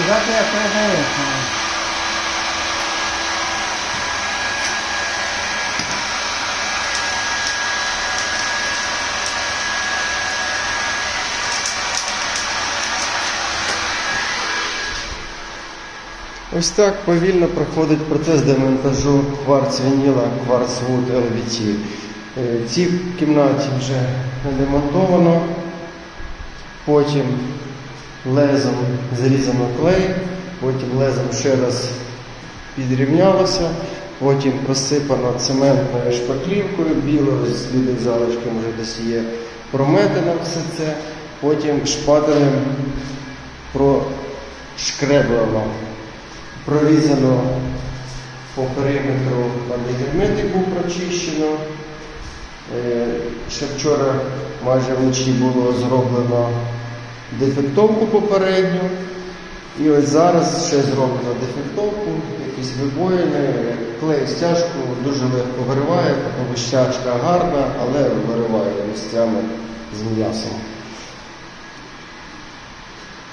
Сказати, як передає. Ось так повільно проходить процес демонтажу кварц вініла, кварц Wood LVT. Е, В кімнаті вже демонтовано, потім лезом зрізано клей, потім лезом ще раз підрівнялося, потім просипано цементною шпаклівкою, білою з білих залишком вже десь є, прометено все це, потім шпателем прошкреблено прорізано по периметру, герметик був прочищено. Е, Ще вчора майже вночі було зроблено дефектовку попередню. І ось зараз ще зроблено дефектовку, якісь вибоїни, клей стяжку дуже легко вириває, тому стяжка гарна, але вириває місцями з м'ясом.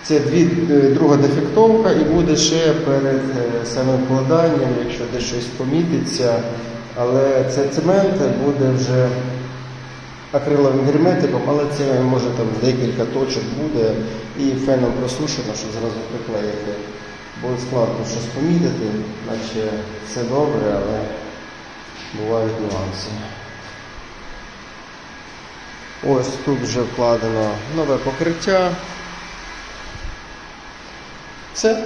Це дві, е, друга дефектовка і буде ще перед е, самим вкладанням, якщо десь щось помітиться. Але це цемент буде вже акриловим герметиком, але це може там декілька точок буде і феном просушено, щоб зразу приклеїти. Бо складно щось помітити, наче все добре, але бувають нюанси. Ось тут вже вкладено нове покриття. Все.